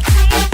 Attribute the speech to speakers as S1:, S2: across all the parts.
S1: Bye.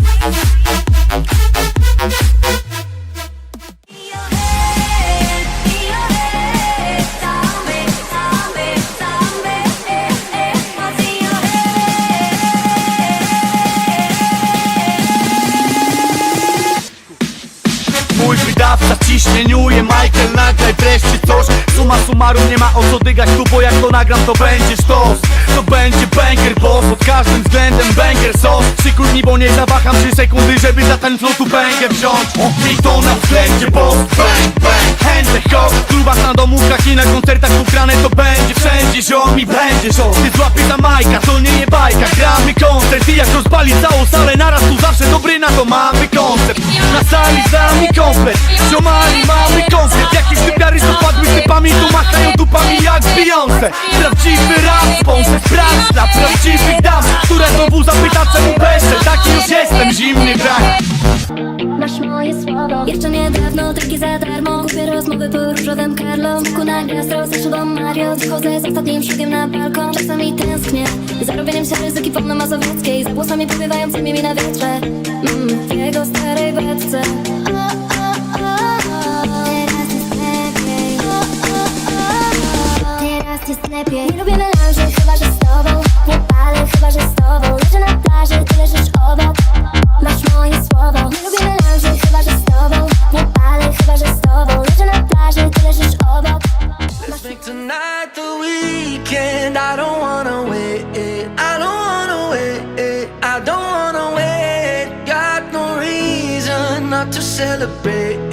S1: Wydawca ciśnieniuje Michael nagraj wreszcie coś. Suma summarum nie ma o co dygać tu Bo jak to nagram to będzie sztos. To będzie banger boss Pod każdym względem banger sos. Trzy dni bo nie zawaham trzy sekundy Żeby za ten flow tu banger wziąć. I to na względzie boss. Bang bang Hands ho W klubach na domówkach i na koncertach ugrane To będzie wszędzie ziom i będzie szok Ty złapiesz za majka to nie je bajka. Gramy koncert i jak rozpali całą salę Naraz tu zawsze dobry na to mamy koncept Na sali z nami komplet Ziomali mamy koncert Jakieś typiary co padły typami Tu machają dupami jak Beyoncé. Prawdziwy rap sponsor Sprawdź na prawdziwych dam Które znowu zapyta czemu besze Taki już jestem zimny brak.
S2: Masz moje słowo Jeszcze niedawno takie za darmo. Kupię rozmowy po różowym Carlo Ku na gastro, za szybą Mario. Chodzę z ostatnim siłkiem na balkon. Czasami tęsknię Za robieniem się ryzyki wolno mazowieckiej Za głosami powiewającymi mi na wietrze mm, W jego starej beczce. Teraz jest lepiej Nie lubię melanży, chyba że z tobą
S3: celebrate.